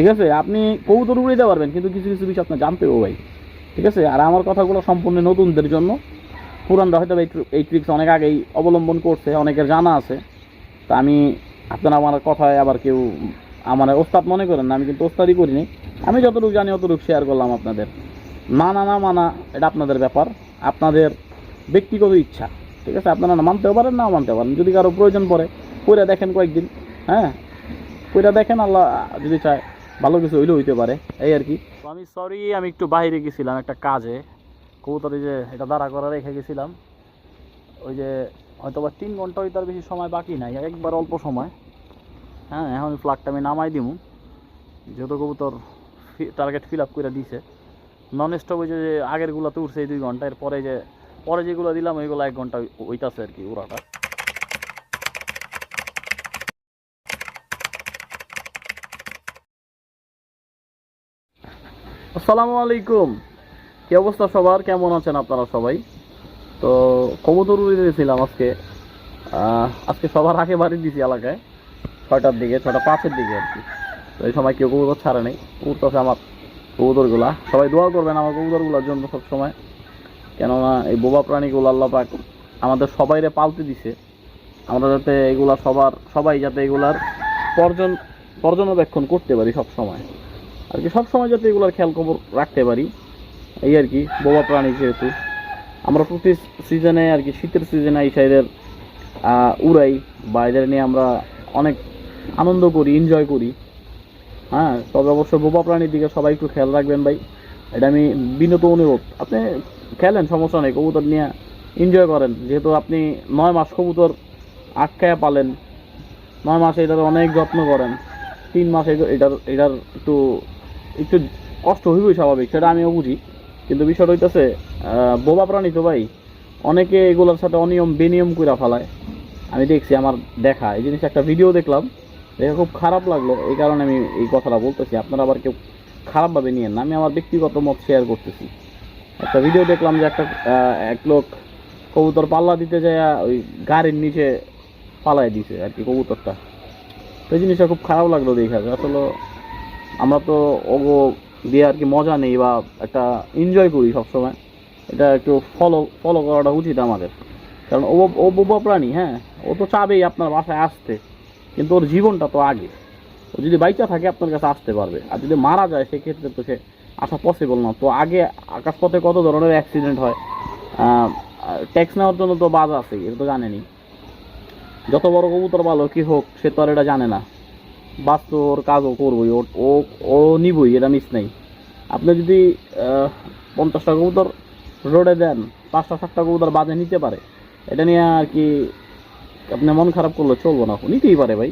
ঠিক আছে? আপনি কবুতর উড়ে দিতে পারবেন, কিন্তু কিছু কিছু বিষয় আপনার জানতে হবে ভাই। ঠিক আছে? আর আমার কথাগুলো সম্পূর্ণ নতুনদের জন্য। পুরানরা হয়তো এই এই ট্রিক্স অনেক আগেই অবলম্বন করছে, অনেকের জানা আছে। তা আমি আপনারা আমার কথায় আবার কেউ আমার ওস্তাদ মনে করেন না, আমি কিন্তু ওস্তাদই করিনি। আমি যতটুকু জানি অতটুকু শেয়ার করলাম আপনাদের। মানা, না মানা, এটা আপনাদের ব্যাপার। আপনাদের ব্যক্তিগত ইচ্ছা। ঠিক আছে? আপনারা মানতেও পারেন না মানতে পারেন। যদি কারও প্রয়োজন পড়ে করে দেখেন কয়েকদিন হ্যাঁ? করে দেখেন, আল্লাহ যদি চায়। ভালো কিছু হইলেও হইতে পারে, এই আর কি। তো আমি সরি আমি একটু বাইরে গেছিলাম একটা কাজে। কবুতরে যে এটা দাঁড়া করা রেখে গেছিলাম। ওই যে হয়তো বা তিন ঘণ্টা হইতে আর বেশি সময় বাকি নাই, একবার অল্প সময়। হ্যাঁ এখন ফ্লাগটা আমি নামাই দিমু। যেহেতু কবুতর টার্গেট ফিল আপ করে দিছে। নন স্টপ ওই যে আগেরগুলো তো উঠছে এই দুই ঘণ্টা, এরপরে যে পরে যেগুলো দিলাম, ওইগুলো এক ঘণ্টা ওইটাছে আর কি ওরাটা আসসালামু আলাইকুম। কি অবস্থা সবার? কেমন আছেন আপনারা সবাই? তো কবুতর উড়ে দিয়েছিলাম আজকে। আজকে সবার আগে বাড়ি দিয়েছি এলাকায়। ছয়টার দিকে, ছয়টা পাঁচের দিকে আর কি। তো এই সময় কেউ কবুতর ছাড়ে নেই। উঠতেছে আমার কবুতরগুলা। সবাই দোয়া করবেন আমার কবুতরগুলোর জন্য সব সময় কেননা এই বোবা প্রাণীগুলো আল্লাহ পাক আমাদের সবাইরে পালতে দিছে। আমরা যাতে এগুলা সবার, সবাই যাতে এগুলার পর্যন পর্যবেক্ষণ করতে পারি সব সময় আর কি, সব সময় যাতে এগুলোর খেয়াল খবর রাখতে পারি। এই আর কি, বোবা প্রাণী যেহেতু। আমরা প্রতি সিজনে আর কি, শীতের সিজনে এই সাইডের উড়াই বা এদের নিয়ে আমরা অনেক আনন্দ করি এনজয় করি। হ্যাঁ তবে অবশ্য বোবা প্রাণীর দিকে সবাই একটু খেয়াল রাখবেন ভাই। এটা আমি বিনত অনুরোধ। আপনি খেলেন, সমস্যা নেই, কবুতর নিয়ে এনজয় করেন। যেহেতু আপনি নয় মাস কবুতর আটকায়া পালেন, নয় মাস এটার অনেক যত্ন করেন, তিন মাস এটার এটার একটু একটু কষ্ট হইবই স্বাভাবিক, সেটা আমিও বুঝি। কিন্তু বিষয়টা হইতেছে বোবা প্রাণী তো ভাই, অনেকে এগুলোর সাথে অনিয়ম বেনিয়ম কইরা ফেলায়। আমি দেখছি, আমার দেখা। এই জিনিস একটা ভিডিও দেখলাম, দেখে খুব খারাপ লাগল। এই কারণে আমি এই কথাটা বলতেছি, আপনারা আবার কেউ খারাপভাবে নিয়েন না। আমি আমার ব্যক্তিগত মত শেয়ার করতেছি। একটা ভিডিও দেখলাম যে একটা এক লোক কবুতর পাল্লা দিতে যায় ওই গাড়ির নিচে পালায় দিছে আর কি কবুতরটা। তো এই জিনিসটা খুব খারাপ লাগল দেখে। আসলে আমরা তো ওগো দিয়ে আর কি মজা নেই বা একটা এনজয় করি সবসময়। এটা একটু ফলো ফলো করাটা উচিত আমাদের। কারণ ও ও বোবা প্রাণী হ্যাঁ? ও তো চাবেই আপনার বাসায় আসতে। কিন্তু ওর জীবনটা তো আগে। ও যদি বাইচা থাকে, আপনার কাছে আসতে পারবে। আর যদি মারা যায়, সেক্ষেত্রে তো সে আসা পসিবল না। তো আগে আকাশপথে কত ধরনের অ্যাক্সিডেন্ট হয়? ট্যাক্স নেওয়ার জন্য তো বাজ আছে এটা তো জানেনি। যত বড় কবুতর ভালো কি হোক, সে তো আর এটা জানে না। বাস তো ওর কাজও করবোই ওর ও ও নিবই, এটা মিস নেই। আপনি যদি পঞ্চাশটা কবুতর রোডে দেন, পাঁচটা, সাতটা কবুতর বাজে নিতে পারে। এটা নিয়ে আর কি আপনি মন খারাপ করলে চলবো না, নিতেই পারে ভাই।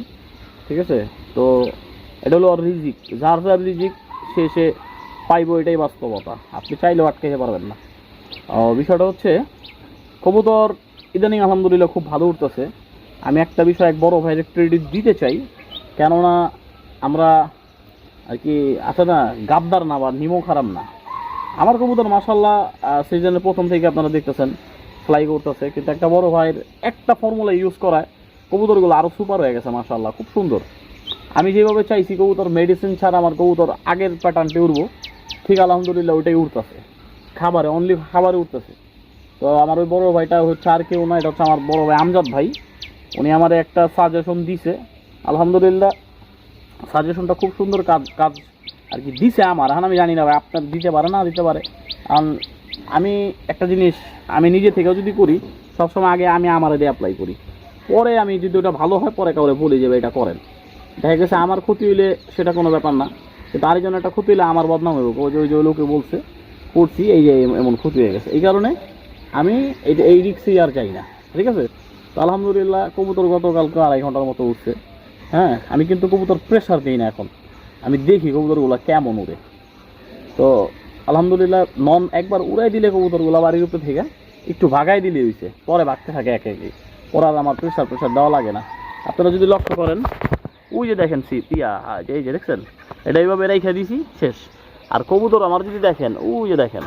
ঠিক আছে? তো এটা হলো ওর রিজিক। যার যার রিজিক, সে সে পাইবো এটাই বাস্তবতা। আপনি চাইলেও আটকাইতে পারবেন না। বিষয়টা হচ্ছে, কবুতর ইদানিং আলহামদুলিল্লাহ খুব ভালো উঠতেছে। আমি একটা বিষয় এক বড় ভাইয়ের ক্রেডিট দিতে চাই। কেননা আমরা আর কি আছে না, গাদ্দার না বা নিমো খারাপ না। আমার কবুতর মাসাল্লাহ সিজনের প্রথম থেকে আপনারা দেখতেছেন ফ্লাই করতেছে কিন্তু একটা বড় ভাইয়ের একটা ফর্মুলা ইউজ করায় কবুতরগুলো আরও সুপার হয়ে গেছে মাসাল্লাহ খুব সুন্দর। আমি যেভাবে চাইছি কবুতর মেডিসিন ছাড়া আমার কবুতর আগের প্যাটার্নটি উঠবো, ঠিক আলহামদুলিল্লাহ ওইটাই উঠতেছে। খাবারে অনলি খাবারে উঠতেছে। তো আমার ওই বড় ভাইটা হচ্ছে আর কেউ না, এটা হচ্ছে আমার বড় ভাই আমজাদ ভাই। উনি আমার একটা সাজেশন দিছে আলহামদুলিল্লাহ সাজেশনটা খুব সুন্দর কাজ কাজ আর কি দিছে আমার। এখন আমি জানি না ভাই, আপনার দিতে পারে, না দিতে পারে। কারণ আমি একটা জিনিস, আমি নিজে থেকেও যদি করি, সবসময় আগে আমি আমার দিয়ে অ্যাপ্লাই করি। পরে আমি যদি ওটা ভালো হয়, পরে কাউরে বলি যে এটা করেন। দেখা গেছে আমার ক্ষতি হইলে সেটা কোনো ব্যাপার না। কিন্তু আরেকজন একটা ক্ষতি হইলে আমার বদনাম হইব। ওই যে ওই যে লোকে বলছে, করছি, এই যে এমন ক্ষতি হয়ে গেছে। এই কারণে আমি এই এই রিক্সই আর চাই না। ঠিক আছে? তো আলহামদুলিল্লাহ, কবুতর গতকালকে আড়াই ঘণ্টার মতো উঠছে। হ্যাঁ আমি কিন্তু কবুতর প্রেশার দিই না এখন। আমি দেখি কবুতরগুলো কেমন উড়ে। তো, আলহামদুলিল্লাহ, নন একবার উড়াই দিলে কবুতরগুলো বাড়ির উপরে থেকে, একটু ভাগাই দিলে হয়েছে পরে ভাগতে থাকে একে একে। পরে আর আমার প্রেশার প্রেশার দেওয়া লাগে না। আপনারা যদি লক্ষ্য করেন, ওই যে দেখেন সি পিয়া এই যে দেখছেন? এটা এইভাবে রেখে দিয়েছি শেষ। আর কবুতর আমার যদি দেখেন, ওই যে দেখেন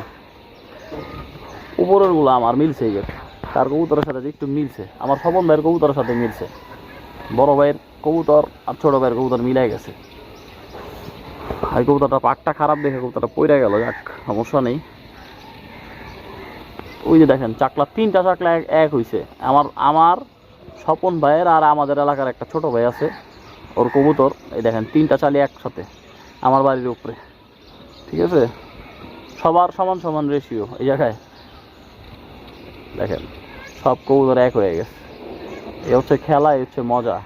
উপরেরগুলো আমার মিলছে এই যে। তার কবুতরের সাথে একটু মিলছে। আমার স্বপন ভাইয়ের কবুতরের সাথে মিলছে। বড় ভাইয়ের কবুতর আর ছোট ভাইয়ের কবুতর মিলাই গেছে। এই কবুতরটা পাটটা খারাপ দেখে কবুতরটা পইরা গেল, যাক, সমস্যা নেই। ওই যে দেখেন, চাকলা, তিনটা চাকলা এক হইছে। আমার আমার স্বপন ভাইয়ের আর আমাদের এলাকার একটা ছোট ভাই আছে, ওর কবুতর, এই দেখেন, তিনটা চালি একসাথে, আমার বাড়ির উপরে। ঠিক আছে? সবার সমান সমান রেশিও এই জায়গায়। দেখেন, সব কবুতর এক হয়ে গেছে। এ হচ্ছে খেলা, এ হচ্ছে মজা।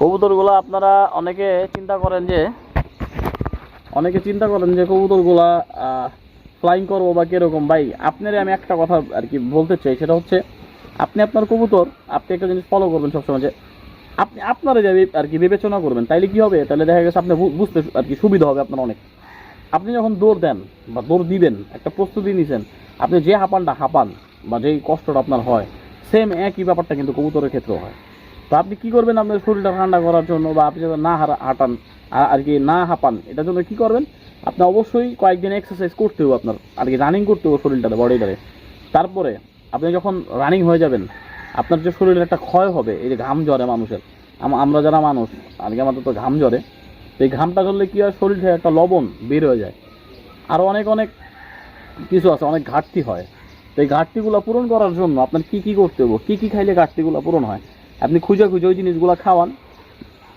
কবুতরগুলো আপনারা অনেকে চিন্তা করেন যে, অনেকে চিন্তা করেন যে কবুতরগুলা ফ্লাইং করব বা কীরকম। ভাই, আপনারে আমি একটা কথা আর কি বলতে চাই, সেটা হচ্ছে আপনি আপনার কবুতর, আপনি একটা জিনিস ফলো করবেন সবসময় যে, আপনি আপনারা যে আর কি বিবেচনা করবেন, তাইলে কি হবে? তাহলে দেখা গেছে আপনি বুঝতে আর কি সুবিধা হবে আপনার অনেক। আপনি যখন দৌড় দেন বা দৌড় দিবেন, একটা প্রস্তুতি নিছেন, আপনি যে হাঁপানটা হাঁপান বা যেই কষ্টটা আপনার হয় সেম একই ব্যাপারটা কিন্তু কবুতরের ক্ষেত্রেও হয়। তো আপনি কি করবেন আপনার শরীরটা ঠান্ডা করার জন্য বা আপনি যাতে না হাঁটান, আর- কি না হাঁপান, এটার জন্য কি করবেন? আপনি অবশ্যই কয়েকদিন এক্সারসাইজ করতে হবে আপনার, আর কি রানিং করতে হবে শরীরটাতে বডিটারে তারপরে আপনি যখন রানিং হয়ে যাবেন, আপনার যে শরীরের একটা ক্ষয় হবে, এই যে ঘাম জ্বরে মানুষের আমরা যারা মানুষ আর কি আমাদের তো ঘাম জ্বরে এই ঘামটা জ্বললে কী হয়? শরীর একটা লবণ বের হয়ে যায়। আরও অনেক অনেক কিছু আছে, অনেক ঘাটতি হয়। তো এই ঘাটতিগুলো পূরণ করার জন্য আপনার কি কি করতে হবে? কী কী খাইলে ঘাটতিগুলো পূরণ হয়? আপনি খুঁজে খুঁজে ওই জিনিসগুলো খাওয়ান।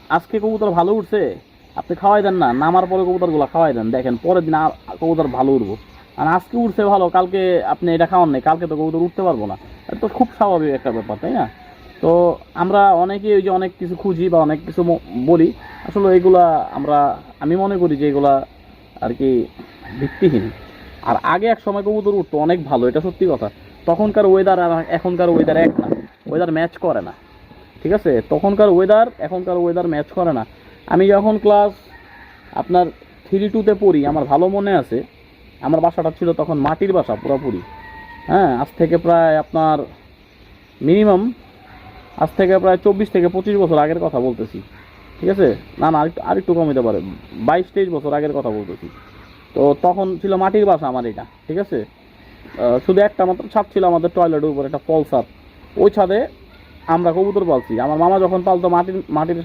আজকে কবুতর ভালো উঠছে, আপনি খাওয়াই দেন না, নামার পরে কবুতরগুলো খাওয়াই দেন। দেখেন, পরের দিন আর কবুতর ভালো উঠবো। আর আজকে উঠছে ভালো, কালকে আপনি এটা খাওয়ান নেই, কালকে তো কবুতর উঠতে পারব না। এটা তো খুব স্বাভাবিক একটা ব্যাপার, তাই না? তো আমরা অনেকে ওই যে অনেক কিছু খুঁজি বা অনেক কিছু বলি। আসলে এগুলা আমরা, আমি মনে করি যে এগুলা আর কি ভিত্তিহীন। আর আগে এক সময় কবুতর উঠতো, অনেক ভালো, এটা সত্যি কথা। তখনকার ওয়েদার আর এখনকার ওয়েদার এক না। ওয়েদার ম্যাচ করে না। ঠিক আছে? তখনকার ওয়েদার এখনকার ওয়েদার ম্যাচ করে না। আমি যখন ক্লাস আপনার থ্রি টুতে পড়ি, আমার ভালো মনে আছে, আমার বাসাটা ছিল তখন মাটির বাসা পুরোপুরি। হ্যাঁ আজ থেকে প্রায় আপনার মিনিমাম আজ থেকে প্রায় চব্বিশ থেকে পঁচিশ বছর আগের কথা বলতেছি। ঠিক আছে? না না আরেকটু আরেকটু কম হতে পারে। বাইশ তেইশ বছর আগের কথা বলতেছি। তো তখন ছিল মাটির বাসা আমার এটা। ঠিক আছে? শুধু একটা মাত্র ছাদ ছিল আমাদের টয়লেটের উপর, একটা ফল ছাদ ওই ছাদে আমরা কবুতর পালছি। আমার মামা যখন পালতো, মাটির মাটির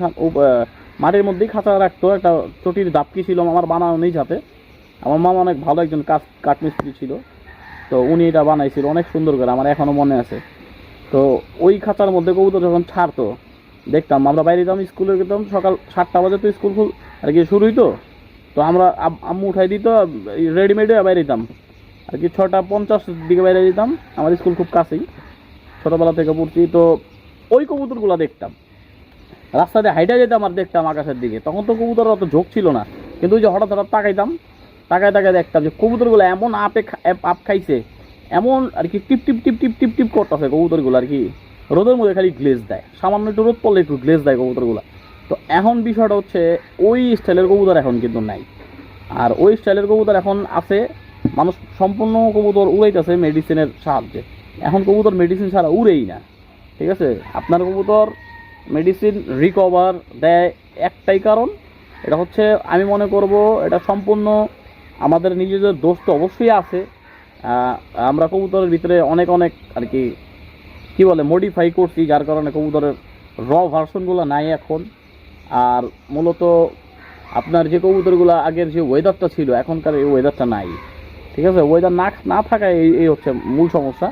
মাটির মধ্যেই খাঁচা রাখতো, একটা চটির দাপকি ছিল আমার বানানো নেই যাতে আমার মামা অনেক ভালো একজন কাঠ, কাঠমিস্ত্রি ছিল। তো উনি এটা বানাইছিল, অনেক সুন্দর করে, আমার এখনও মনে আছে। তো ওই খাঁচার মধ্যে কবুতর যখন ছাড়তো, দেখতাম, আমরা বাইরে যেতাম, স্কুলে যেতাম, সকাল সাতটা বাজে তো স্কুল খুল আর কি শুরুই তো তো আমরা আম্মু উঠাই দিত রেডিমেডে বাইরে যেতাম। আর কি ছটা পঞ্চাশ দিকে বাইরে যেতাম, আমার স্কুল খুব কাছেই। ছোটোবেলা থেকে পড়ছি, তো ওই কবুতরগুলো দেখতাম। রাস্তা দিয়ে হাইটা যেতাম আর দেখতাম আকাশের দিকে। তখন তো কবুতর অত ঝোঁক ছিল না। কিন্তু ওই যে হঠাৎ হঠাৎ তাকাইতাম, তাকায় তাকায় দেখতাম যে কবুতরগুলো এমন আপ- আপ খাইছে, এমন আর কি টিপ টিপ টিপ টিপ টিপ টিপ করতেছে কবুতরগুলো আর কি। রোদের মধ্যে খালি গ্লেজ দেয়। সামান্য একটু রোদ পড়লে একটু গ্লেজ দেয় কবুতরগুলো। তো এখন বিষয়টা হচ্ছে, ওই স্টাইলের কবুতর এখন কিন্তু নাই। আর ওই স্টাইলের কবুতর এখন আছে, মানুষ সম্পূর্ণ কবুতর উড়াইতেছে মেডিসিনের সাহায্যে। এখন কবুতর মেডিসিন ছাড়া উড়েই না। ঠিক আছে? আপনার কবুতর মেডিসিন রিকভার দেয় একটাই কারণ, এটা হচ্ছে আমি মনে করব এটা সম্পূর্ণ আমাদের নিজেদের দোষ তো অবশ্যই আছে। আমরা কবুতরের ভিতরে অনেক অনেক আর কি কি বলে মডিফাই করছি, যার কারণে কবুতরের র ভার্সনগুলো নাই এখন। আর মূলত আপনার যে কবুতরগুলো আগের যে ওয়েদারটা ছিল, এখনকার এই ওয়েদারটা নাই। ঠিক আছে? ওয়েদার না না থাকায় এই এই হচ্ছে মূল সমস্যা।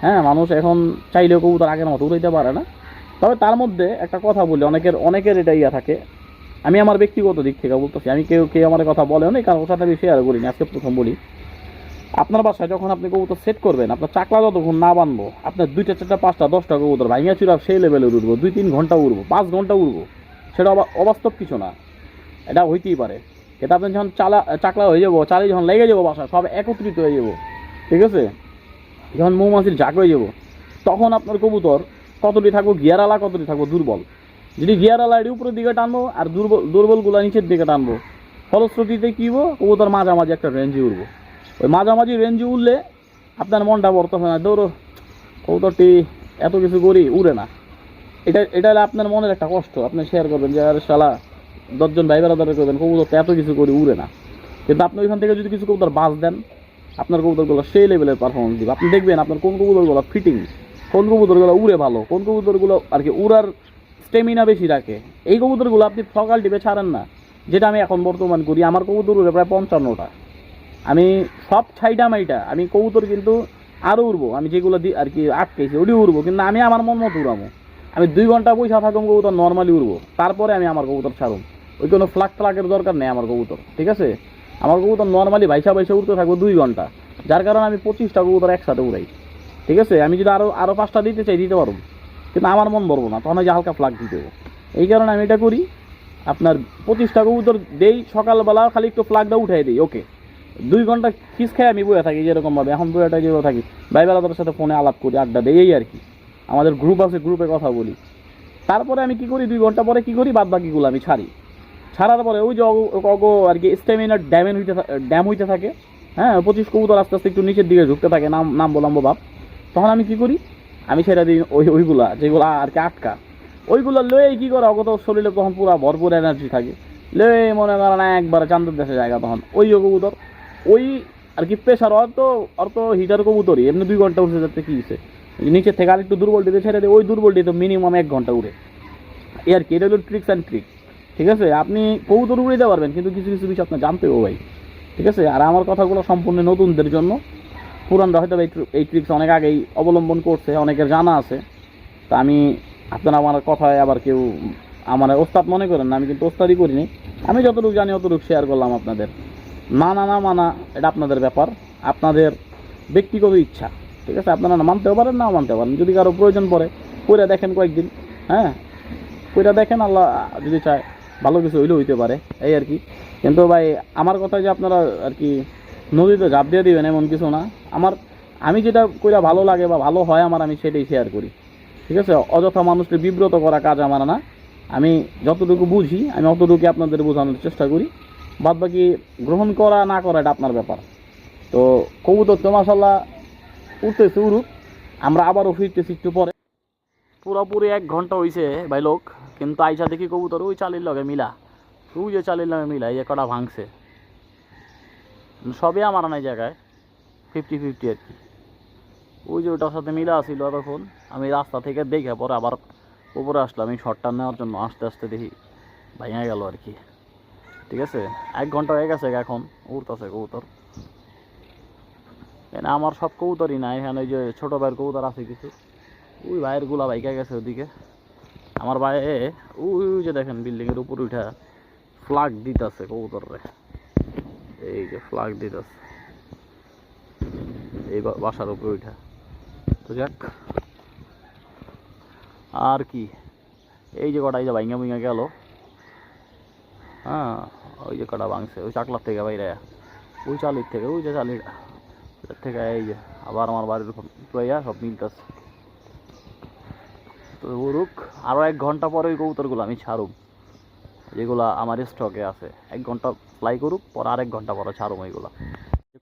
হ্যাঁ মানুষ এখন চাইলেও কবুতর আগের মতো উড়াইতে পারে না। তবে তার মধ্যে একটা কথা বলি, অনেকের অনেকের এটা ইয়া থাকে। আমি আমার ব্যক্তিগত দিক থেকে বলতেছি, আমি কেউ কেউ আমার কথা বলে অনেক কারণ সাথে আমি শেয়ার করিনি, আজকে প্রথম বলি। আপনার বাসায় যখন আপনি কবুতর সেট করবেন, আপনার চাকলা যতক্ষণ না বানবো, আপনার দুইটা, চারটা, পাঁচটা, দশটা কবুতর ভাঙিয়া চুরা সেই লেভেলে উঠবো দুই, তিন ঘণ্টা উড়বো, পাঁচ ঘণ্টা উড়বো, সেটা অবা- অবাস্তব কিছু না। এটা হইতেই পারে। এটা আপনি যখন চালা চাকলা হয়ে যাব চালিয়ে যখন লেগে যাব বাসা সব একত্রিত হয়ে যাব। ঠিক আছে? যখন মৌমাছির জাগ হয়ে যাব, তখন আপনার কবুতর কতটি থাকব, গিয়ারালা কতটি থাকব, দুর্বল। যদি গিয়ারালা এটি উপরের দিকে টানবো আর দুর্বল দুর্বলগুলো নিচের দিকে টানবো, ফলশ্রুতিতে কী হব, কবুতর মাঝামাঝি একটা রেঞ্জে উঠবো ওই মাঝামাঝি রেঞ্জে উঠলে আপনার মনটা বর্তমানে না দৌড়ো, কবুতরটি এত কিছু করি উড়ে না। এটা এটা হলে আপনার মনের একটা কষ্ট। আপনি শেয়ার করবেন যে, আর শালা, দশজন ভাই বেড়াদারে করবেন কবুতর তো এত কিছু করি উড়ে না। কিন্তু আপনি ওইখান থেকে যদি কিছু কবুতর বাস দেন আপনার কবুতরগুলো সেই লেভেলের পারফরমেন্স দিবে। আপনি দেখবেন আপনার কোন কবুতরগুলো ফিটিং কোন কবুতরগুলো উড়ে ভালো, কোন কবুতরগুলো আর কি উড়ার স্টেমিনা বেশি রাখে। এই কবুতরগুলো আপনি সকাল টিপে ছাড়েন না। যেটা আমি এখন বর্তমান করি, আমার কবুতর উড়ে প্রায় পঞ্চান্নটা। আমি সব ছাইটা মাইটা, আমি কবুতর কিন্তু আরও উড়বো। আমি যেগুলো দি আর কি আটকেছি ওটিও উড়বো, কিন্তু আমি আমার মন মতো উড়াবো। আমি দুই ঘণ্টা পয়সা থাকুম কবুতর নর্মালি উড়বো। তারপরে আমি আমার কবুতর ছাড়ুম। ওই কোনো ফ্লাক ফ্লাকের দরকার নেই আমার কবুতর, ঠিক আছে? আমার কবুতর নর্মালি ভাইসা ভাইসা উড়তে থাকব দুই ঘণ্টা। যার কারণে আমি পঁচিশটা কবুতর একসাথে উড়াই। ঠিক আছে? আমি যদি আরও আরও পাঁচটা দিতে চাই, দিতে পারব। কিন্তু আমার মন ভরবো না তখন যে হালকা ফ্লাগ দিতে এই কারণে আমি এটা করি, আপনার পঁচিশটা কবুতর দেই, সকালবেলা খালি একটু ফ্লাগটা উঠাই দিই ওকে দুই ঘণ্টা খিস খাই, আমি বয়ে থাকি যেরকমভাবে। এখন বইটা যেভাবে থাকি ভাই বেলাদার সাথে ফোনে আলাপ করি, আড্ডা দিই আর কি। আমাদের গ্রুপ আছে গ্রুপে কথা বলি। তারপরে আমি কি করি? দুই ঘণ্টা পরে কি করি? বাদ বাকিগুলো আমি ছাড়ি। ছাড়ার পরে ওই যে অগ- আর কি স্ট্যামিনার ড্যামেন হইতে ড্যাম হইতে থাকে। হ্যাঁ পঁচিশ কবুতর আস্তে আস্তে একটু নিচের দিকে ঝুঁকতে থাকে, নাম নাম বলাম্ব বাপ তখন আমি কি করি? আমি সেটা দিই ওই, ওইগুলা, যেগুলা আর কি আটকা। ওইগুলো লয়ে কি করে? অগত শরীরে তখন পুরো ভরপুর এনার্জি থাকে। লয়ে মনে করেন একবারে চান্দের দেশে জায়গা তখন। ওই কবুতর, ওই আর কি প্রেশার আর তো হিটার কবুতরই। এমনি দুই ঘণ্টা উঠে যাচ্ছে কি হয়েছে নিচের থেকে আর একটু দুর্বল দিতে ছেড়ে দিয়ে। ওই দুর্বলটি তো মিনিমাম এক ঘণ্টা উড়ে। এই আর কি, এটা হলো ট্রিক্স অ্যান্ড ট্রিক ঠিক আছে? আপনি উড়ে দিতে পারবেন, কিন্তু কিছু কিছু বিষয় আপনার জানতে হবে ভাই। ঠিক আছে? আর আমার কথাগুলো সম্পূর্ণ নতুনদের জন্য। পুরানরা হয়তো এই এই ট্রিক্স অনেক আগেই অবলম্বন করছে, অনেকের জানা আছে। তা আমি, আপনারা আমার কথায় আবার কেউ আমার ওস্তাদ মনে করেন না, আমি কিন্তু ওস্তাদই করিনি। আমি যতটুকু জানি, অতটুকু শেয়ার করলাম আপনাদের। মানা, না মানা, এটা আপনাদের ব্যাপার। আপনাদের ব্যক্তিগত ইচ্ছা। ঠিক আছে? আপনারা মানতেও পারেন না মানতে পারেন। যদি কারও প্রয়োজন পড়ে করে দেখেন কয়েকদিন হ্যাঁ? করে দেখেন, আল্লাহ যদি চায়। ভালো কিছু হইলেও হইতে পারে, এই আর কি। কিন্তু ভাই, আমার কথা যে আপনারা আর কি নদীতে ঝাঁপ দিয়ে দিবেন এমন কিছু না। আমার, আমি যেটা কইরা ভালো লাগে বা ভালো হয় আমার, আমি সেটাই শেয়ার করি। ঠিক আছে? অযথা মানুষকে বিব্রত করা কাজ আমার না। আমি যতটুকু বুঝি, আমি অতটুকু আপনাদের বোঝানোর চেষ্টা করি। বাদ বাকি গ্রহণ করা না করা এটা আপনার ব্যাপার। তো কবুতর তো মাসাল্লাহ উঠতেছে, উড়ুক। আমরা আবারও ফিরতেছি একটু পরে। পুরোপুরি এক ঘণ্টা হইছে, ভাই লোক। কিন্তু আইসা দেখি কবুতর ওই চালির লগে মিলা। ওই যে চালির লগে মিলা, এই কটা ভাঙছে। সবই আমার নাই জায়গায় ফিফটি ফিফটি আর কি। ওই যে ওটার সাথে মিলা ছিল তখন আমি রাস্তা থেকে দেখে পরে আবার উপরে আসলাম আমি শর্টটা নেওয়ার জন্য আস্তে আস্তে দেখি ভাঙা গেল আর কি। ঠিক আছে? এক ঘণ্টা হয়ে গেছে এখন, উড়তেছে কবুতর। এখানে আমার সব কবুতরই না এখানে ওই যে ছোটো ভাইয়ের কবুতর আছে কিছু। ওই ভাইয়েরগুলা বাইকা গেছে ওদিকে। আমার ভাই ওই যে দেখেন বিল্ডিংয়ের উপর উঠা ফ্লাগ দিতেছে কবুতর রে এই যে ফ্লাগ দিতেছে। এই বাসার উপরে উঠা। তো যাক, আর কি? এই যে কটা এই যে ভাইঙ্গা ভুইঙ্গা গেল। হ্যাঁ ওই যে কটা ভাঙছে, ওই চাকলার থেকে বাইরে। ওই চালির থেকে, ওই যে চালির ওটার থেকে এই যে। আবার আমার বাড়ির প্রাইয়া সব মিলতেছে। তো উড়ুক। আরও এক ঘণ্টা পরে ওই কবুতরগুলো আমি ছাড়ুম। যেগুলা আমার স্টকে আছে। এক ঘণ্টা ফ্লাই করুক, পর আরেক ঘণ্টা পরে ছাড়ুম ওইগুলা।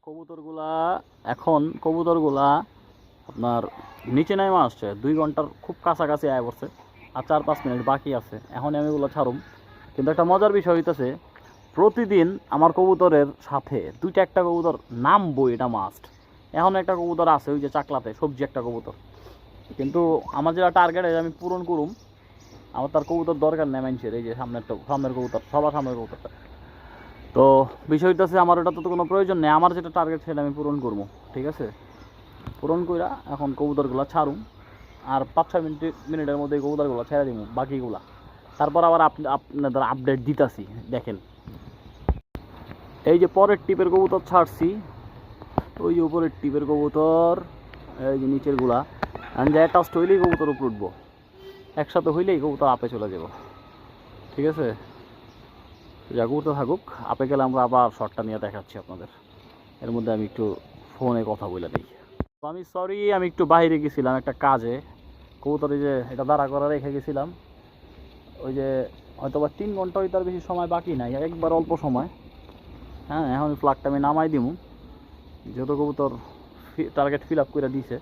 কবুতরগুলা এখন, কবুতরগুলা আপনার নিচে নেমে আসছে, দুই ঘণ্টার খুব কাছাকাছি আয় পড়ছে, আর চার পাঁচ মিনিট বাকি আছে। এখন আমি ওগুলো ছাড়ুম। কিন্তু একটা মজার বিষয় হইতেছে, প্রতিদিন আমার কবুতরের সাথে দুইটা একটা কবুতর নামবো এটা মাস্ট এখন একটা কবুতর আছে, ওই যে চাকলাতে, সবজি একটা কবুতর। কিন্তু আমার যেটা টার্গেট আমি পূরণ করুম আমার তার কবুতর দরকার নেই মানুষের, এই যে সামনের তো সামনের কবুতর, সবার সামনের কবুতরটা। তো বিষয়টা হইতেছে, আমার ওটা তো কোনো প্রয়োজন নেই। আমার যেটা টার্গেট সেটা আমি পূরণ করব, ঠিক আছে? পূরণ কইরা এখন কবুতরগুলো ছাড়ুম, আর পাঁচ ছয় মিনিট মিনিটের মধ্যে কবুতরগুলো ছেড়ে দিব বাকিগুলা। তারপর আবার আপনি আপনাদের আপডেট দিতাছি, দেখেন। এই যে পরের টিপের কবুতর ছাড়ছি, ওই যে উপরের টিপের কবুতর, এই যে নিচেরগুলা আমি যে টাস্ট হইলেই কবুতর উপর উঠবো। একসাথে হইলেই কবুতর আপে চলে যাব। ঠিক আছে? যা উঠতে থাকুক, আপে গেলে আমরা আবার শর্টটা নিয়ে দেখাচ্ছি আপনাদের। এর মধ্যে আমি একটু ফোনে কথা বলে দিই তো আমি সরি আমি একটু বাইরে গেছিলাম একটা কাজে। কবুতরে যে এটা দাঁড়া করা রেখে গেছিলাম। ওই যে হয়তো বা তিন ঘণ্টা আর বেশি সময় বাকি নাই, একবার অল্প সময়। হ্যাঁ এখন ফ্লাগটা আমি নামাই দিমু। যেহেতু কবুতর টার্গেট ফিল আপ করে দিছে।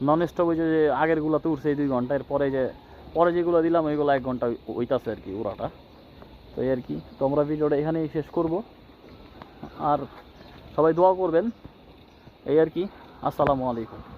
নন স্টপ ওই যে আগেরগুলোতে উঠছে এই দুই ঘণ্টা এর পরে যে পরে যেগুলো দিলাম, ওইগুলো এক ঘণ্টা ওইটাছে আর কি উড়াটা। তো এই আর কি, তো আমরা ভিডিওটা এখানেই শেষ করব। আর সবাই দোয়া করবেন। এই আর কি, আসসালামু আলাইকুম।